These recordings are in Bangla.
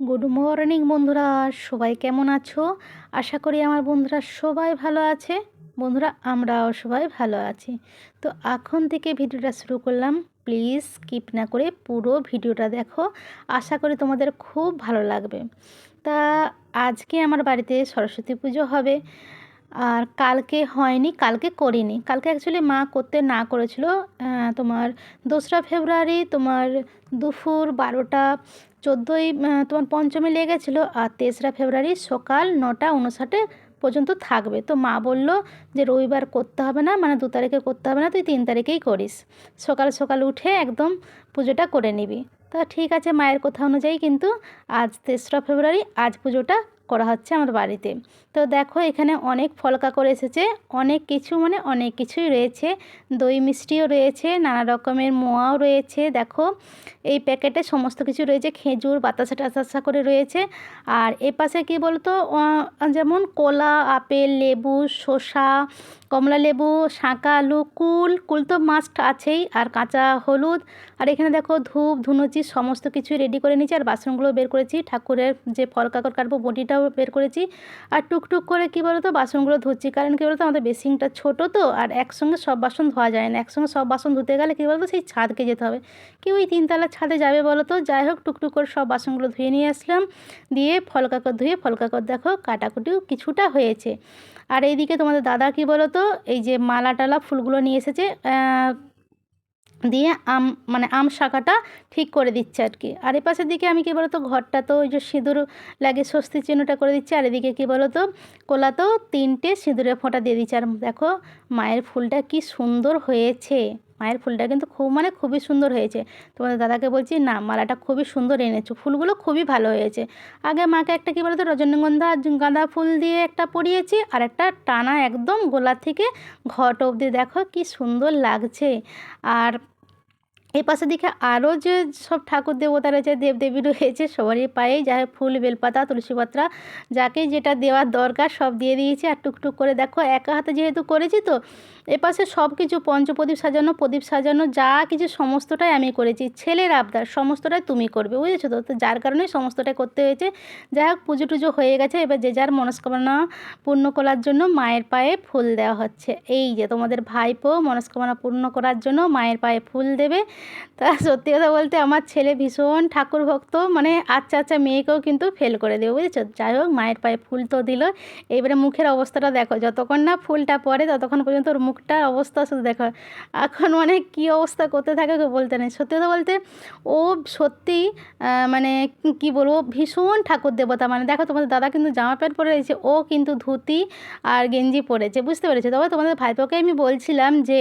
গুড মর্নিং বন্ধুরা। সবাই কেমন আছো? আশা করি আমার বন্ধুরা সবাই ভালো আছে। বন্ধুরা, আমরাও সবাই ভালো আছি। তো এখন থেকে ভিডিওটা শুরু করলাম। প্লিজ স্কিপ না করে পুরো ভিডিওটা দেখো। আশা করি তোমাদের খুব ভালো লাগবে। তা আজকে আমার বাড়িতে সরস্বতী পুজো হবে। আর কালকে হয়নি, কালকে করিনি। কালকে অ্যাকচুয়ালি মা করতে না করেছিল। তোমার দোসরা ফেব্রুয়ারি তোমার দুপুর বারোটা চোদ্দোই তোমার পঞ্চমী লেগেছিলো আর তেসরা ফেব্রুয়ারি সকাল নটা উনষাটে পর্যন্ত থাকবে। তো মা বলল যে রবিবার করতে হবে না মানে দু তারিখে করতে হবে না, তুই তিন তারিখেই করিস। সকাল সকাল উঠে একদম পুজোটা করে নিবি। তা ঠিক আছে মায়ের কথা অনুযায়ী কিন্তু আজ তেসরা ফেব্রুয়ারি, আজ পুজোটা করা হচ্ছে আমার বাড়িতে। তো দেখো এখানে অনেক ফল কাকড় এসেছে, অনেক কিছু মানে অনেক কিছুই রয়েছে। দই মিষ্টিও রয়েছে, নানা রকমের মোয়াও রয়েছে, দেখো। এই প্যাকেটে সমস্ত কিছু রয়েছে, খেজুর, বাতাসা টাতাসা করে রয়েছে। আর এ পাশে কী বলতো যেমন কলা, আপেল, লেবু, শসা, কমলা লেবু শাঁকা আলু, কুল কুল তো মাস্ট আছেই, আর কাঁচা হলুদ। আর এখানে দেখো ধূপ, ধুনুচি, সমস্ত কিছু রেডি করে নিয়েছি, আর বাসনগুলো বের করেছি। ঠাকুরের যে ফল কাকড় কাটবো বটিটাও বের করেছি। আর টুকটুক করে কী বলতো, বাসনগুলো ধুচ্ছি। কারণ কী বলতো, আমাদের বেসিংটা ছোটো তো, আর একসঙ্গে সব বাসন ধোয়া যায় না। একসঙ্গে সব বাসন ধুতে গেলে কী বলতো, সেই ছাদকে যেতে হবে। কেউ ওই তিনতলা ছাদে যাবে বলো তো যাই হোক, টুকটুক করে সব বাসনগুলো ধুয়ে নিয়ে আসলাম। দিয়ে ফল কাকড় ধুয়ে ফল কাকড় দেখো, কাটাকুটিও কিছুটা হয়েছে। আর এইদিকে তোমাদের দাদা কি বলো তো এই যে মালা টালা ফুলগুলো নিয়ে এসেছে দিয়ে আম মানে আম শাখাটা ঠিক করে দিচ্ছে আর কি। আর এ পাশের দিকে আমি কী বলতো, ঘরটা তো ওই যে সিঁদুর লাগে স্বস্তি চিহ্নটা করে দিচ্ছি। আর এদিকে কী বলতো কোলাতেও তিনটে সিঁদুরের ফোঁটা দিয়ে দিচ্ছে। আর দেখো, মায়ের ফুলটা কি সুন্দর হয়েছে। মায়ের ফুলটা কিন্তু খুব মানে খুবই সুন্দর হয়েছে। তোমাদের দাদাকে বলছি, না, মালাটা খুবই সুন্দর এনেছো। ফুলগুলো খুবই ভালো হয়েছে। আগে মাকে একটা কী বলতো, রজনীগন্ধা, গাঁদা ফুল দিয়ে একটা পরিয়েছি। আর একটা টানা একদম গোলা থেকে ঘট অবধি। দেখো কি সুন্দর লাগছে। আর এই পাশের দিকে আরও যে সব ঠাকুর দেবতা রয়েছে, দেবদেবী রয়েছে, সবারই পায়ে যা ফুল, বেলপাতা তুলসী পাতা যাকে যেটা দেওয়ার দরকার সব দিয়ে দিয়েছে। আর টুকটুক করে দেখো, একা হাতে যেহেতু করেছি তো এপাশে সব কিছু পঞ্চপ্রদীপ সাজানো, প্রদীপ সাজানো, যা কিছু সমস্তটাই আমি করেছি। ছেলের আবদার, সমস্তটাই তুমি করবে, বুঝেছ তো? যার কারণে সমস্তটাই করতে হয়েছে। যাই হোক, পুজো টুজো হয়ে গেছে। এবার যে যার মনস্কামনা পূর্ণ করার জন্য মায়ের পায়ে ফুল দেওয়া হচ্ছে। এই যে তোমাদের ভাইপো মনস্কামনা পূর্ণ করার জন্য মায়ের পায়ে ফুল দেবে। তা সত্যি কথা বলতে আমার ছেলে ভীষণ ঠাকুর ভক্ত মানে আচ্ছা আচ্ছা মেয়েকেও কিন্তু ফেল করে দেবে, বুঝেছ? যাই হোক, মায়ের পায়ে ফুল তো দিল এবারে মুখের অবস্থাটা দেখো, যতক্ষণ না ফুলটা পড়ে ততক্ষণ পর্যন্ত ওর মুখটার অবস্থা শুধু দেখো। এখন মানে কী অবস্থা করতে থাকে বলতে নেই। সত্যি কথা বলতে ও সত্যি মানে কি বলব, ভীষণ ঠাকুর দেবতা। মানে দেখো তোমাদের দাদা কিন্তু জামা প্যান্ট পরে রয়েছে, ও কিন্তু ধুতি আর গেঞ্জি পরেছে, বুঝতে পেরেছে? তবে তোমাদের ভাইপোকে আমি বলছিলাম যে,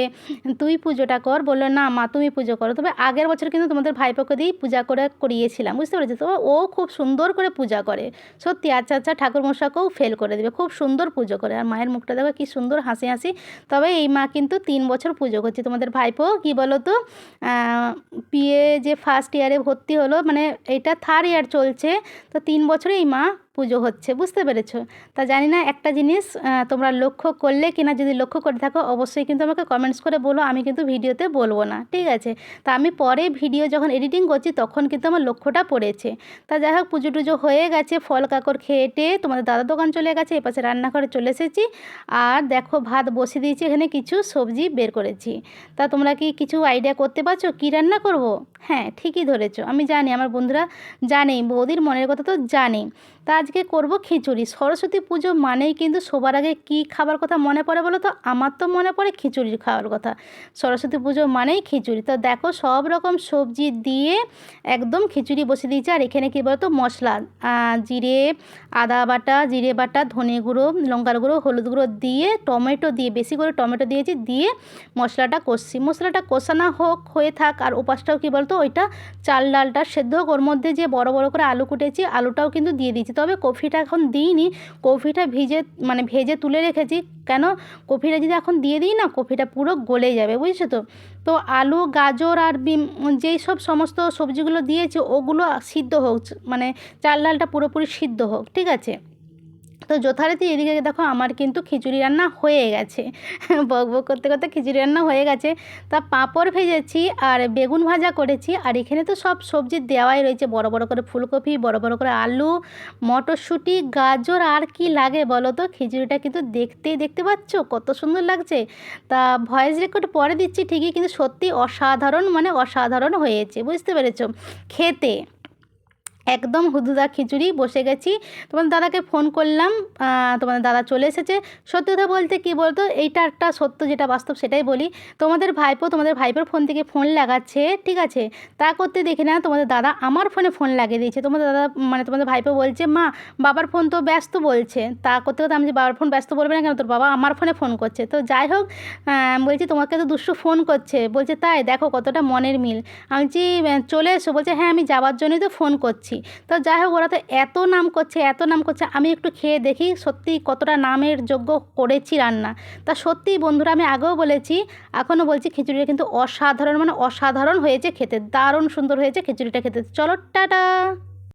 তুই পুজোটা কর। বলল, না মা, তুমি পুজো করো। তবে আগের বছর কিন্তু তোমাদের ভাইপোকে দিয়েই পূজা করে করিয়েছিলাম, বুঝতে পেরেছ? তবে ও খুব সুন্দর করে পূজা করে। সত্যি আচ্ছা আচ্ছা ঠাকুর মশাকেও ফেল করে দেবে। খুব সুন্দর পুজো করে। আর মায়ের মুখটা দেখো কি সুন্দর হাসি হাসি। তবে এই মা কিন্তু তিন বছর পুজো করছে। তোমাদের ভাইপো, কি বলো তো পিএ যে ফার্স্ট ইয়ারে ভর্তি হলো মানে এটা থার্ড ইয়ার চলছে। তো তিন বছরে এই মা পুজো হচ্ছে, বুঝতে পেরেছ? তা জানি না একটা জিনিস তোমরা লক্ষ্য করলে কিনা যদি লক্ষ্য করে থাকো, অবশ্যই কিন্তু আমাকে কমেন্টস করে বলো, আমি কিন্তু ভিডিওতে বলব না, ঠিক আছে? তা আমি পরে ভিডিও যখন এডিটিং করছি, তখন কিন্তু আমার লক্ষ্যটা পড়েছে। তা যাই হোক, পুজো টুজো হয়ে গেছে, ফল কাকড় খেয়ে টেয়ে তোমাদের দাদার দোকান চলে গেছে, এপাশে রান্নাঘরে চলে এসেছি। আর দেখো, ভাত বসিয়ে দিয়েছি, এখানে কিছু সবজি বের করেছি। তা তোমরা কি কিছু আইডিয়া করতে পারছ? কী রান্না করব? হ্যাঁ ঠিকই ধরেছো। আমি জানি, আমার বন্ধুরা জানেই, বৌদির মনের কথা তো জানি তা আজকে করব খিচুড়ি। সরস্বতী পুজো মানেই কিন্তু সবার আগে কী খাবার কথা মনে পড়ে বলো তো? আমার তো মনে পড়ে খিচুড়ির খাওয়ার কথা। সরস্বতী পুজো মানেই খিচুড়ি। তো দেখো, সব রকম সবজি দিয়ে একদম খিচুড়ি বসিয়ে দিয়েছি। আর এখানে কী বলতো? মশলা। জিরে, আদা বাটা, জিরে বাটা, ধনে গুঁড়ো, লঙ্কার গুঁড়ো, হলুদ গুঁড়ো দিয়ে টমেটো দিয়ে, বেশি করে টমেটো দিয়েছি, দিয়ে মশলাটা কষছি। মশলাটা কষানো হোক, হয়ে থাক, আর উপাসটাও কী বলতো? ওইটা চাল ডালটা সেদ্ধ হোক। ওর মধ্যে যে বড় বড় করে আলু কুটেছি, আলুটাও কিন্তু দিয়ে দিয়েছি। তবে কফিটা এখন দিইনি। কফিটা ভিজে মানে ভেজে তুলে রেখেছি। কেন? কফিটা যদি এখন দিয়ে দিই না, কফিটা পুরো গলে যাবে, বুঝছ তো? তো আলু, গাজর আর যেই সব সমস্ত সবজিগুলো দিয়েছি, ওগুলো সিদ্ধ হোক মানে চাল ডালটা পুরোপুরি সিদ্ধ হোক, ঠিক আছে? তো যথারীতি এদিকে দেখো আমার কিন্তু খিচুড়ি রান্না হয়ে গেছে। বক বক করতে করতে খিচুড়ি রান্না হয়ে গেছে। তা পাঁপড় ভেজেছি আর বেগুন ভাজা করেছি। আর এখানে তো সব সবজি দেওয়াই রয়েছে। বড় বড় করে ফুলকপি, বড় বড় করে আলু, মটরশুঁটি, গাজর, আর কি লাগে বলো তো? খিচুড়িটা কিন্তু দেখতেই দেখতে পাচ্ছ? কত সুন্দর লাগছে। তা ভয়েস রেকর্ড পরে দিচ্ছি ঠিকই, কিন্তু সত্যি অসাধারণ মানে অসাধারণ হয়েছে। বুঝতে পেরেছ? খেতে। একদম হুদুদা খিচুড়ি, বসে গেছি। তোমার দাদাকে ফোন করলাম তোমাদের দাদা চলে এসেছে। সত্যি কথা বলতে কী বলতো, এইটা একটা সত্য যেটা বাস্তব সেটাই বলি। তোমাদের ভাইপো তোমাদের ভাইপোর ফোন থেকে ফোন লাগাচ্ছে, ঠিক আছে? তা করতে দেখি না, তোমাদের দাদা আমার ফোনে ফোন লাগিয়ে দিয়েছে। তোমাদের দাদা মানে তোমাদের ভাইপো বলছে, মা, বাবার ফোন তো ব্যস্ত বলছে। তা করতে করতে আমি যে, বাবার ফোন ব্যস্ত বলবে না কেন? তোর বাবা আমার ফোনে ফোন করছে। তো যাই হোক বলছি, তোমাকে তো দুশো ফোন করছে। বলছে, তাই, দেখো কতটা মনের মিল। আমি চলে এসো। বলছে হ্যাঁ আমি যাওয়ার জন্যই তো ফোন করছি। তো যাই হোক, ওরা তো এত নাম করছে, এত নাম করছে, আমি একটু খেয়ে দেখি সত্যি কতটা নামের যোগ্য করেছি রান্না। তা সত্যি বন্ধুরা, আমি আগেও বলেছি, এখনও বলছি খিচুড়িটা কিন্তু অসাধারণ মানে অসাধারণ হয়েছে খেতে, দারুণ সুন্দর হয়েছে খিচুড়িটা খেতে। চলো, টাটা!